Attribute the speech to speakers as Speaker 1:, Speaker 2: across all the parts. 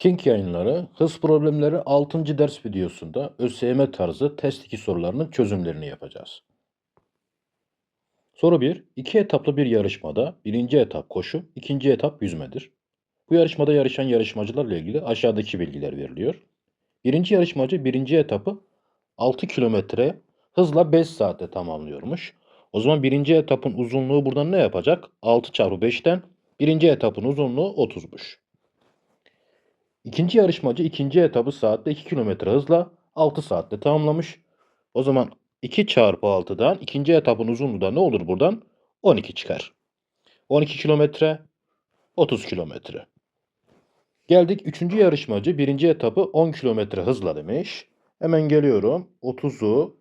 Speaker 1: King yayınları hız problemleri 6. ders videosunda ÖSYM tarzı test 2 sorularının çözümlerini yapacağız. Soru 1. İki etaplı bir yarışmada birinci etap koşu, ikinci etap yüzmedir. Bu yarışmada yarışan yarışmacılarla ilgili aşağıdaki bilgiler veriliyor. Birinci yarışmacı birinci etapı 6 kilometre hızla 5 saatte tamamlıyormuş. O zaman birinci etapın uzunluğu buradan ne yapacak? 6 çarpı 5'ten birinci etapın uzunluğu 30'muş. İkinci yarışmacı ikinci etabı saatte 2 kilometre hızla 6 saatte tamamlamış. O zaman 2 çarpı 6'dan ikinci etapın uzunluğu da ne olur buradan? 12 çıkar. 12 kilometre, 30 kilometre. Geldik üçüncü yarışmacı birinci etabı 10 kilometre hızla demiş. Hemen geliyorum. 30'u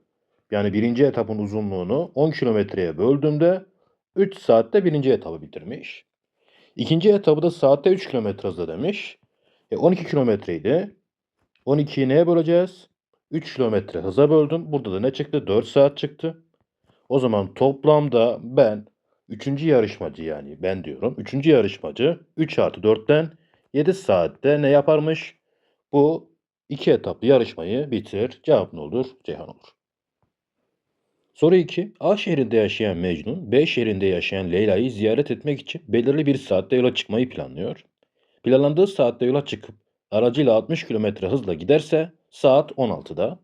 Speaker 1: yani birinci etapın uzunluğunu 10 kilometreye böldüğümde 3 saatte birinci etabı bitirmiş. İkinci etabı da saatte 3 kilometre hızla demiş. E 12 kilometreydi. 12'yi neye böleceğiz? 3 kilometre hıza böldüm. Burada da ne çıktı? 4 saat çıktı. O zaman toplamda ben 3. yarışmacı yani ben diyorum. 3. yarışmacı 3 artı 4'ten 7 saatte ne yaparmış? Bu iki etaplı yarışmayı bitir. Cevap ne olur? Ceyhan olur. Soru 2. A şehrinde yaşayan Mecnun, B şehrinde yaşayan Leyla'yı ziyaret etmek için belirli bir saatte yola çıkmayı planlıyor. Planlandığı saatte yola çıkıp aracıyla 60 km hızla giderse saat 16'da,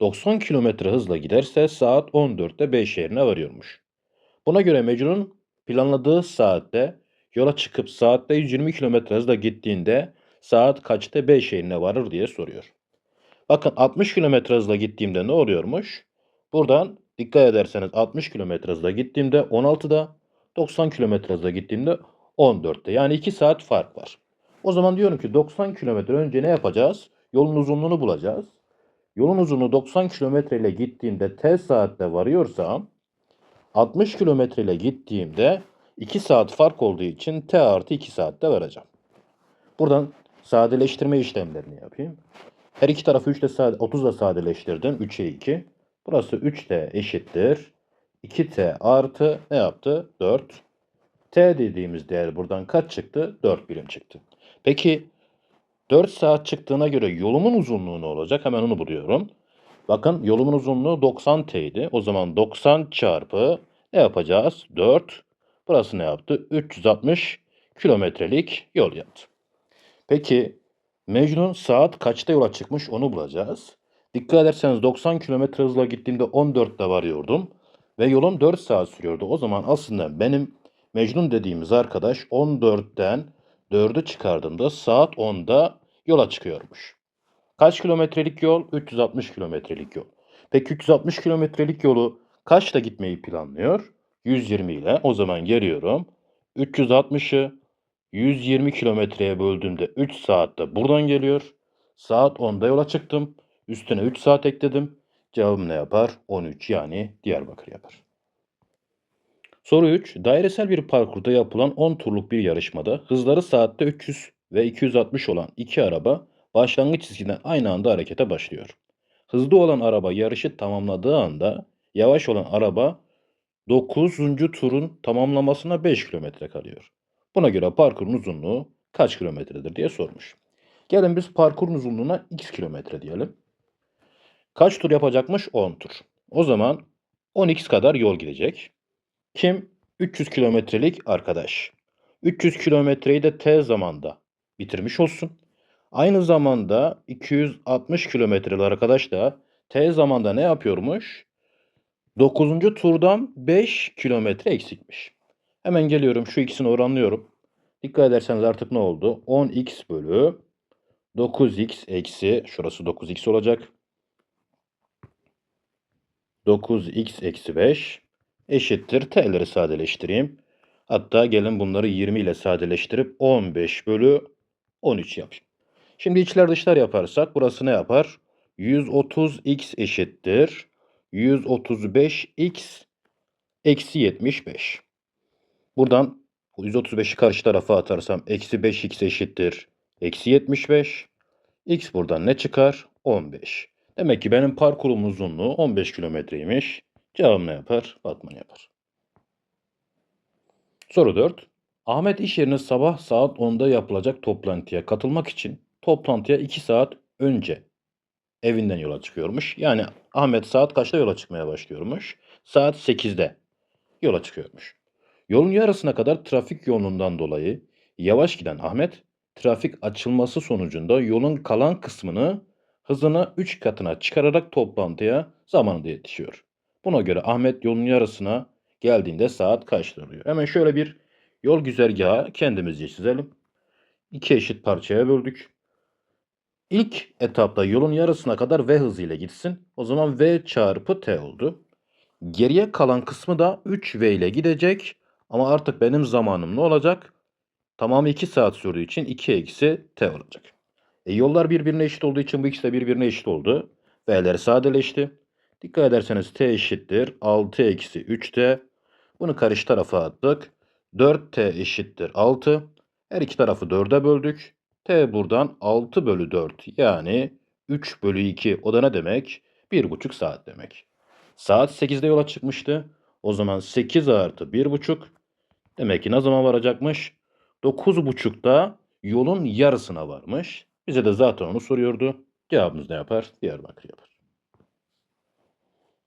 Speaker 1: 90 km hızla giderse saat 14'te B şehrine varıyormuş. Buna göre Mecnun planladığı saatte yola çıkıp saatte 120 km hızla gittiğinde saat kaçta B şehrine varır diye soruyor. Bakın 60 km hızla gittiğimde ne oluyormuş? Buradan dikkat ederseniz 60 km hızla gittiğimde 16'da, 90 km hızla gittiğimde 14'te. Yani 2 saat fark var. O zaman diyorum ki 90 kilometre önce ne yapacağız? Yolun uzunluğunu bulacağız. Yolun uzunluğu 90 kilometre ile gittiğimde T saatte varıyorsam 60 kilometre ile gittiğimde 2 saat fark olduğu için T artı 2 saatte varacağım. Buradan sadeleştirme işlemlerini yapayım. Her iki tarafı 3 ile sade, 30 ile sadeleştirdim. 3'e 2. Burası 3T eşittir. 2T artı ne yaptı? 4. T dediğimiz değer buradan kaç çıktı? 4 birim çıktı. Peki 4 saat çıktığına göre yolumun uzunluğu ne olacak? Hemen onu buluyorum. Bakın yolumun uzunluğu 90 T'ydi. O zaman 90 çarpı ne yapacağız? 4. Burası ne yaptı? 360 kilometrelik yol yaptı. Peki Mecnun saat kaçta yola çıkmış onu bulacağız. Dikkat ederseniz 90 kilometre hızla gittiğimde 14'te varıyordum. Ve yolum 4 saat sürüyordu. O zaman aslında benim Mecnun dediğimiz arkadaş 14'ten 4'ü çıkardığımda saat 10'da yola çıkıyormuş. Kaç kilometrelik yol? 360 kilometrelik yol. Peki 360 kilometrelik yolu kaçta gitmeyi planlıyor? 120 ile. O zaman geliyorum. 360'ı 120 kilometreye böldüğümde 3 saatte buradan geliyor. Saat 10'da yola çıktım. Üstüne 3 saat ekledim. Cevabım ne yapar? 13 yani Diyarbakır yapar. Soru 3. Dairesel bir parkurda yapılan 10 turluk bir yarışmada hızları saatte 300 ve 260 olan iki araba başlangıç çizgiden aynı anda harekete başlıyor. Hızlı olan araba yarışı tamamladığı anda yavaş olan araba 9. turun tamamlamasına 5 kilometre kalıyor. Buna göre parkurun uzunluğu kaç kilometredir diye sormuş. Gelin biz parkurun uzunluğuna x kilometre diyelim. Kaç tur yapacakmış? 10 tur. O zaman 10x kadar yol gidecek. Kim? 300 kilometrelik arkadaş. 300 kilometreyi de t zamanda bitirmiş olsun. Aynı zamanda 260 kilometreli arkadaş da t zamanda ne yapıyormuş? 9. turdan 5 kilometre eksikmiş. Hemen geliyorum şu ikisini oranlıyorum. Dikkat ederseniz artık ne oldu? 10x bölü 9x eksi şurası 9x olacak. 9x eksi 5 eşittir. T'leri sadeleştireyim. Hatta gelin bunları 20 ile sadeleştirip 15 bölü 13 yapayım. Şimdi içler dışlar yaparsak burası ne yapar? 130x eşittir. 135x eksi 75. Buradan 135'i karşı tarafa atarsam eksi 5x eşittir. Eksi 75. X buradan ne çıkar? 15. Demek ki benim parkurum uzunluğu 15 kilometreymiş. Cevabım ne yapar? Batman yapar. Soru 4. Ahmet iş yerine sabah saat 10'da yapılacak toplantıya katılmak için toplantıya 2 saat önce evinden yola çıkıyormuş. Yani Ahmet saat kaçta yola çıkmaya başlıyormuş? Saat 8'de yola çıkıyormuş. Yolun yarısına kadar trafik yoğunluğundan dolayı yavaş giden Ahmet, trafik açılması sonucunda yolun kalan kısmını hızını 3 katına çıkararak toplantıya zamanında yetişiyor. Buna göre Ahmet yolun yarısına geldiğinde saat kaçtır oluyor. Hemen şöyle bir yol güzergahı kendimizce çizelim. İki eşit parçaya böldük. İlk etapta yolun yarısına kadar V hızıyla gitsin. O zaman V çarpı T oldu. Geriye kalan kısmı da 3V ile gidecek. Ama artık benim zamanım ne olacak? Tamamı 2 saat sürdüğü için 2 eksi T olacak. E, yollar birbirine eşit olduğu için bu ikisi de birbirine eşit oldu. V'ler sadeleşti. Dikkat ederseniz T eşittir 6 eksi 3T. Bunu karşı tarafa attık. 4T eşittir 6. Her iki tarafı 4'e böldük. T buradan 6 bölü 4 yani 3 bölü 2 o da ne demek? 1,5 saat demek. Saat 8'de yola çıkmıştı. O zaman 8 artı 1,5 demek ki ne zaman varacakmış? 9.30'da yolun yarısına varmış. Bize de zaten onu soruyordu. Cevabımız ne yapar? Diyarbakır yapar.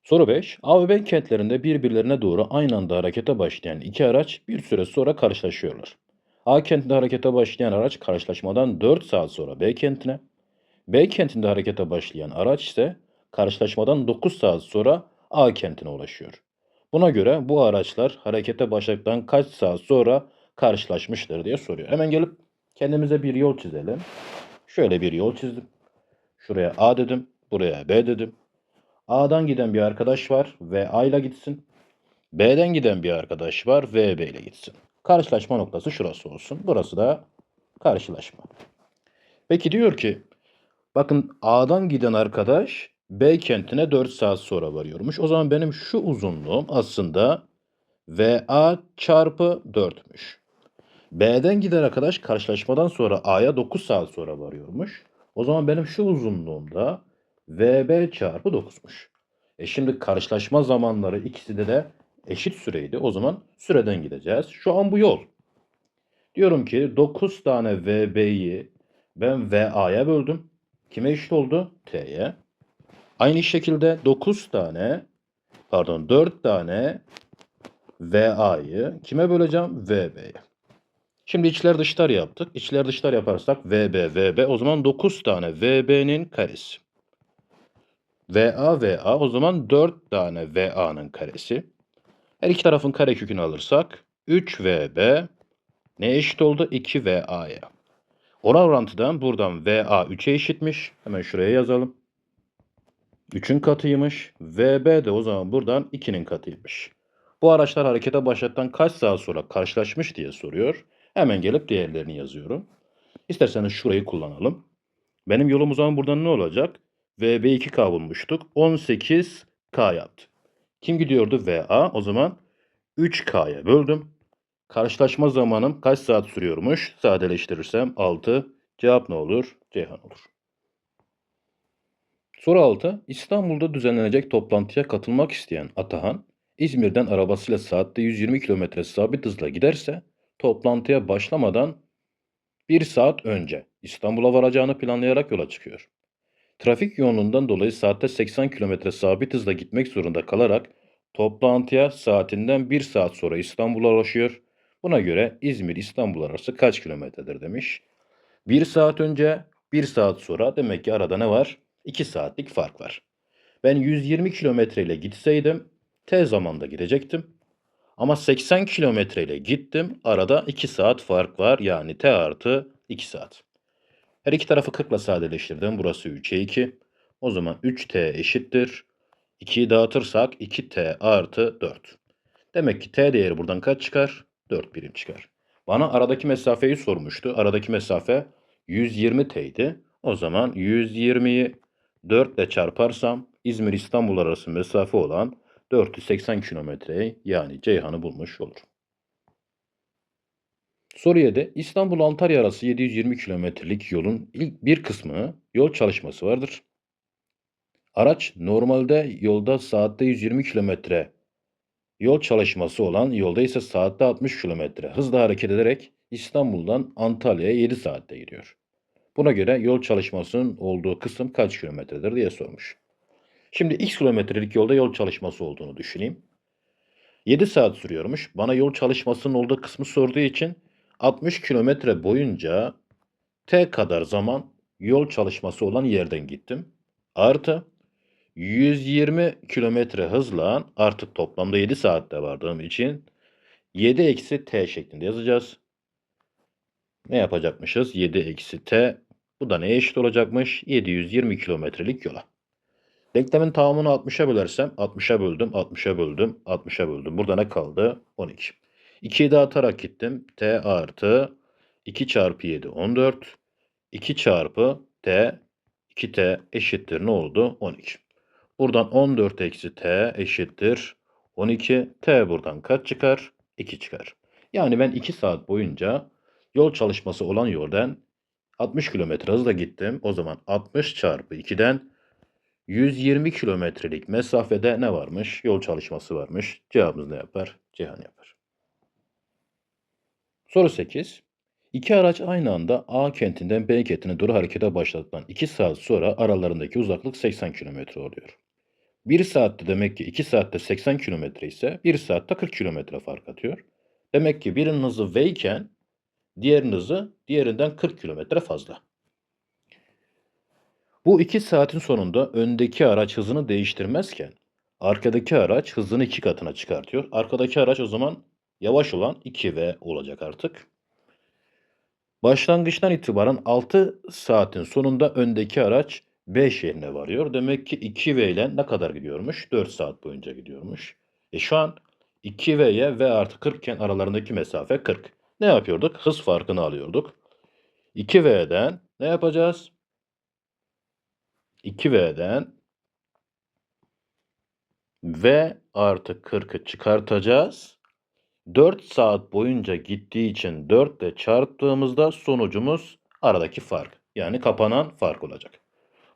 Speaker 1: Soru 5. A ve B kentlerinde birbirlerine doğru aynı anda harekete başlayan iki araç bir süre sonra karşılaşıyorlar. A kentinde harekete başlayan araç karşılaşmadan 4 saat sonra B kentine, B kentinde harekete başlayan araç ise karşılaşmadan 9 saat sonra A kentine ulaşıyor. Buna göre bu araçlar harekete başladıktan kaç saat sonra karşılaşmıştır diye soruyor. Hemen gelip kendimize bir yol çizelim. Şöyle bir yol çizdim. Şuraya A dedim, buraya B dedim. A'dan giden bir arkadaş var ve A ile gitsin. B'den giden bir arkadaş var ve B ile gitsin. Karşılaşma noktası şurası olsun. Burası da karşılaşma. Peki diyor ki bakın A'dan giden arkadaş B kentine 4 saat sonra varıyormuş. O zaman benim şu uzunluğum aslında VA çarpı 4'müş. B'den giden arkadaş karşılaşmadan sonra A'ya 9 saat sonra varıyormuş. O zaman benim şu uzunluğum da VB çarpı 9'muş. E şimdi karşılaşma zamanları ikisi de de eşit süreydi. O zaman süreden gideceğiz. Şu an bu yol. Diyorum ki 9 tane VB'yi ben VA'ya böldüm. Kime eşit oldu? T'ye. Aynı şekilde 9 tane pardon 4 tane VA'yı kime böleceğim? VB'ye. Şimdi içler dışlar yaptık. İçler dışlar yaparsak VB, VB o zaman 9 tane VB'nin karesi. VA, VA o zaman 4 tane VA'nın karesi. Her iki tarafın karekökünü alırsak 3VB ne eşit oldu? 2VA'ya. Oran orantıdan buradan VA 3'e eşitmiş. Hemen şuraya yazalım. 3'ün katıymış. VB de o zaman buradan 2'nin katıymış. Bu araçlar harekete başlattan kaç saat sonra karşılaşmış diye soruyor. Hemen gelip değerlerini yazıyorum. İsterseniz şurayı kullanalım. Benim yolum o zaman buradan ne olacak? VB2K bulmuştuk. 18K yaptı. Kim gidiyordu? VA. O zaman 3K'ya böldüm. Karşılaşma zamanım kaç saat sürüyormuş? Sadeleştirirsem 6. Cevap ne olur? Ceyhan olur. Soru 6. İstanbul'da düzenlenecek toplantıya katılmak isteyen Atahan, İzmir'den arabasıyla saatte 120 km sabit hızla giderse toplantıya başlamadan 1 saat önce İstanbul'a varacağını planlayarak yola çıkıyor. Trafik yoğunluğundan dolayı saatte 80 km sabit hızla gitmek zorunda kalarak toplantıya saatinden 1 saat sonra İstanbul'a ulaşıyor. Buna göre İzmir-İstanbul arası kaç kilometredir demiş. 1 saat önce 1 saat sonra demek ki arada ne var? 2 saatlik fark var. Ben 120 kilometre ile gitseydim T zamanda gidecektim. Ama 80 kilometre ile gittim. Arada 2 saat fark var. Yani T artı 2 saat. Her iki tarafı 40 ile sadeleştirdim. Burası 3'e 2. O zaman 3T eşittir. 2'yi dağıtırsak 2T artı 4. Demek ki T değeri buradan kaç çıkar? 4 birim çıkar. Bana aradaki mesafeyi sormuştu. Aradaki mesafe 120T idi. O zaman 120'yi 4 ile çarparsam İzmir-İstanbul arası mesafe olan 480 kilometreyi yani Ceyhan'ı bulmuş olur. Soru 7. İstanbul-Antalya arası 720 kilometrelik yolun ilk bir kısmı yol çalışması vardır. Araç normalde yolda saatte 120 kilometre yol çalışması olan yolda ise saatte 60 kilometre hızla hareket ederek İstanbul'dan Antalya'ya 7 saatte gidiyor. Buna göre yol çalışmasının olduğu kısım kaç kilometredir diye sormuş. Şimdi x kilometrelik yolda yol çalışması olduğunu düşüneyim. 7 saat sürüyormuş. Bana yol çalışmasının olduğu kısmı sorduğu için 60 kilometre boyunca t kadar zaman yol çalışması olan yerden gittim. Artı 120 kilometre hızla artık toplamda 7 saatte vardığım için 7 eksi t şeklinde yazacağız. Ne yapacakmışız? 7 eksi t. Bu da neye eşit olacakmış? 720 kilometrelik yola. Denklemin tamamını 60'a bölersem 60'a böldüm, 60'a böldüm, 60'a böldüm. Burada ne kaldı? 12. 2'yi dağıtarak gittim. t artı 2 çarpı 7 14. 2 çarpı t 2t eşittir ne oldu? 12. Buradan 14 eksi t eşittir 12. t buradan kaç çıkar? 2 çıkar. Yani ben 2 saat boyunca yol çalışması olan yoldan 60 kilometre hızla gittim. O zaman 60 çarpı 2'den 120 kilometrelik mesafede ne varmış? Yol çalışması varmış. Cevabımız ne yapar? Cihan yapar. Soru 8. İki araç aynı anda A kentinden B kentine doğru harekete başladıktan 2 saat sonra aralarındaki uzaklık 80 kilometre oluyor. 1 saatte demek ki 2 saatte 80 kilometre ise 1 saatte 40 kilometre fark atıyor. Demek ki birinin hızı V iken diğerinin hızı diğerinden 40 kilometre fazla. Bu 2 saatin sonunda öndeki araç hızını değiştirmezken arkadaki araç hızını 2 katına çıkartıyor. Arkadaki araç o zaman yavaş olan 2V olacak artık. Başlangıçtan itibaren 6 saatin sonunda öndeki araç B şehrine varıyor. Demek ki 2V ile ne kadar gidiyormuş? 4 saat boyunca gidiyormuş. E şu an 2V'ye V artı 40 iken aralarındaki mesafe 40. Ne yapıyorduk? Hız farkını alıyorduk. 2V'den ne yapacağız? 2V'den V artı 40'ı çıkartacağız. 4 saat boyunca gittiği için 4 ile çarptığımızda sonucumuz aradaki fark. Yani kapanan fark olacak.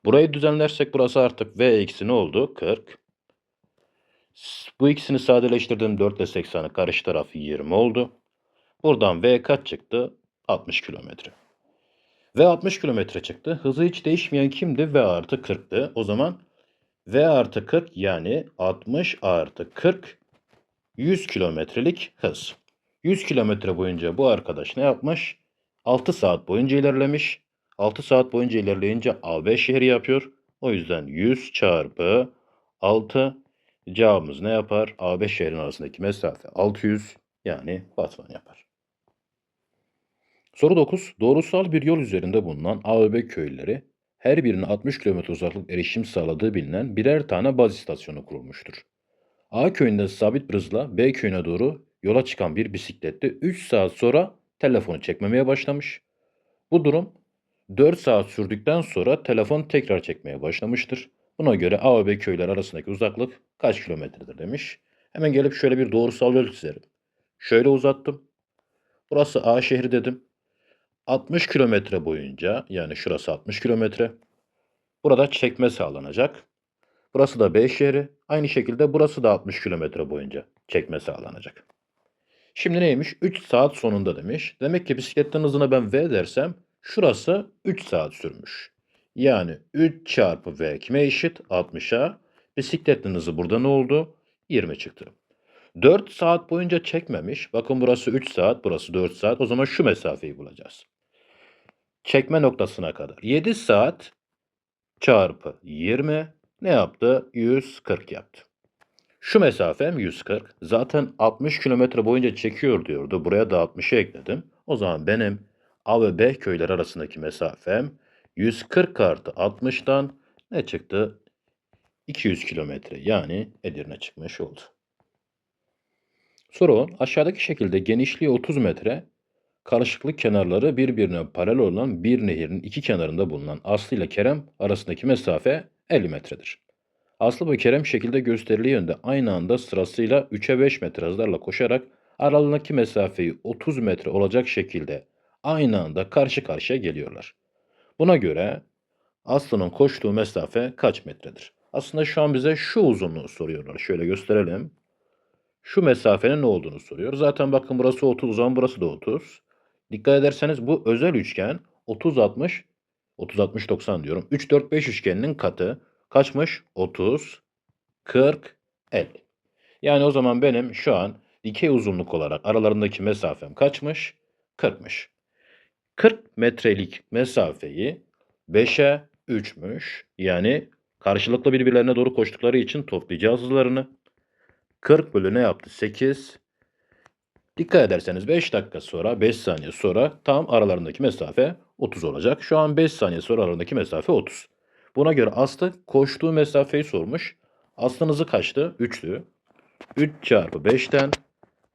Speaker 1: Burayı düzenlersek burası artık V eksi ne oldu? 40. Bu ikisini sadeleştirdim. 4 ile 80'i karşı tarafı 20 oldu. Buradan V kaç çıktı? 60 kilometre. V 60 kilometre çıktı. Hızı hiç değişmeyen kimdi? V artı 40'tı. O zaman V artı 40 yani 60 artı 40 100 kilometrelik hız. 100 kilometre boyunca bu arkadaş ne yapmış? 6 saat boyunca ilerlemiş. 6 saat boyunca ilerleyince AB şehri yapıyor. O yüzden 100 çarpı 6 cevabımız ne yapar? AB şehrin arasındaki mesafe 600 yani Batman yapar. Soru 9. Doğrusal bir yol üzerinde bulunan A ve B köyleri her birine 60 km uzaklık erişim sağladığı bilinen birer tane baz istasyonu kurulmuştur. A köyünde sabit hızla B köyüne doğru yola çıkan bir bisiklette 3 saat sonra telefonu çekmemeye başlamış. Bu durum 4 saat sürdükten sonra telefon tekrar çekmeye başlamıştır. Buna göre A ve B köyler arasındaki uzaklık kaç kilometredir demiş. Hemen gelip şöyle bir doğrusal yol çizerim. Şöyle uzattım. Burası A şehri dedim. 60 kilometre boyunca yani şurası 60 kilometre. Burada çekme sağlanacak. Burası da B şehri. Aynı şekilde burası da 60 kilometre boyunca çekme sağlanacak. Şimdi neymiş? 3 saat sonunda demiş. Demek ki bisikletten hızına ben V dersem şurası 3 saat sürmüş. Yani 3 çarpı V kime eşit? 60'a. Bisikletin hızı burada ne oldu? 20 çıktı. 4 saat boyunca çekmemiş. Bakın burası 3 saat, burası 4 saat. O zaman şu mesafeyi bulacağız. Çekme noktasına kadar. 7 saat çarpı 20 ne yaptı? 140 yaptı. Şu mesafem 140. Zaten 60 kilometre boyunca çekiyor diyordu. Buraya da 60'ı ekledim. O zaman benim A ve B köyler arasındaki mesafem 140 artı 60'dan ne çıktı? 200 kilometre yani Edirne çıkmış oldu. Soru 10. Aşağıdaki şekilde genişliği 30 metre, karışıklık kenarları birbirine paralel olan bir nehirin iki kenarında bulunan Aslı ile Kerem arasındaki mesafe 50 metredir. Aslı ve Kerem şekilde gösterili yönde aynı anda sırasıyla 3'e 5 metre hızlarla koşarak aralarındaki mesafeyi 30 metre olacak şekilde aynı anda karşı karşıya geliyorlar. Buna göre Aslı'nın koştuğu mesafe kaç metredir? Aslında şu an bize şu uzunluğu soruyorlar. Şöyle gösterelim. Şu mesafenin ne olduğunu soruyor. Zaten bakın burası 30, o zaman burası da 30. Dikkat ederseniz bu özel üçgen 30 60 30, 60, 90 diyorum. 3, 4, 5 üçgeninin katı kaçmış? 30, 40, 50. Yani o zaman benim şu an dikey uzunluk olarak aralarındaki mesafem kaçmış? 40'mış. 40 metrelik mesafeyi 5'e 3'müş. Yani karşılıklı birbirlerine doğru koştukları için toplayacağız hızlarını. 40 bölü ne yaptı? 8. Dikkat ederseniz 5 dakika sonra 5 saniye sonra tam aralarındaki mesafe 30 olacak. Şu an 5 saniye sonra aralarındaki mesafe 30. Buna göre Aslı koştuğu mesafeyi sormuş. Aslı'nın hızı kaçtı? 3'tü. 3 çarpı 5'ten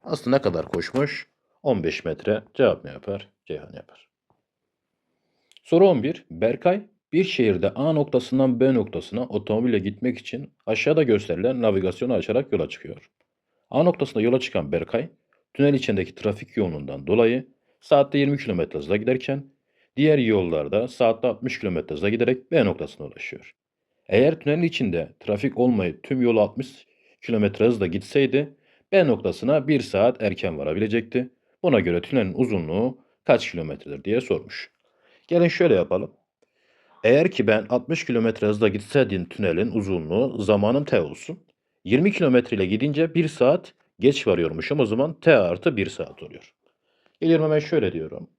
Speaker 1: Aslı ne kadar koşmuş? 15 metre. Cevap ne yapar? Ceyhan yapar. Soru 11. Berkay bir şehirde A noktasından B noktasına otomobille gitmek için aşağıda gösterilen navigasyonu açarak yola çıkıyor. A noktasında yola çıkan Berkay, tünel içindeki trafik yoğunluğundan dolayı saatte 20 km hızla giderken, diğer yollarda saatte 60 km hızla giderek B noktasına ulaşıyor. Eğer tünelin içinde trafik olmayıp tüm yolu 60 km hızla gitseydi, B noktasına 1 saat erken varabilecekti. Buna göre tünelin uzunluğu kaç kilometredir diye sormuş. Gelin şöyle yapalım. Eğer ki ben 60 km hızla gitseydim tünelin uzunluğu zamanım t olsun. 20 km ile gidince 1 saat geç varıyormuşum. O zaman t artı 1 saat oluyor. Geliyorum şöyle diyorum.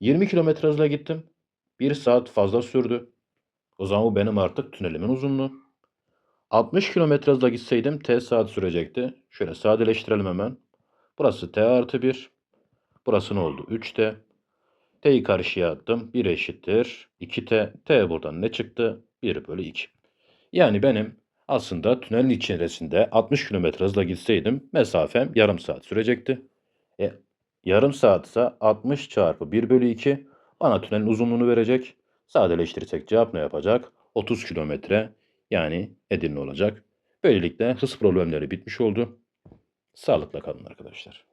Speaker 1: 20 km hızla gittim. 1 saat fazla sürdü. O zaman bu benim artık tünelimin uzunluğu. 60 km hızla gitseydim t saat sürecekti. Şöyle sadeleştirelim hemen. Burası t artı 1. Burası ne oldu? 3t. T'yi karşıya attım. 1 eşittir. 2T. T buradan ne çıktı? 1 bölü 2. Yani benim aslında tünelin içerisinde 60 km hızla gitseydim mesafem yarım saat sürecekti. E, yarım saat ise 60 çarpı 1 bölü 2 bana tünelin uzunluğunu verecek. Sadeleştirirsek cevap ne yapacak? 30 kilometre yani Edirne olacak. Böylelikle hız problemleri bitmiş oldu. Sağlıkla kalın arkadaşlar.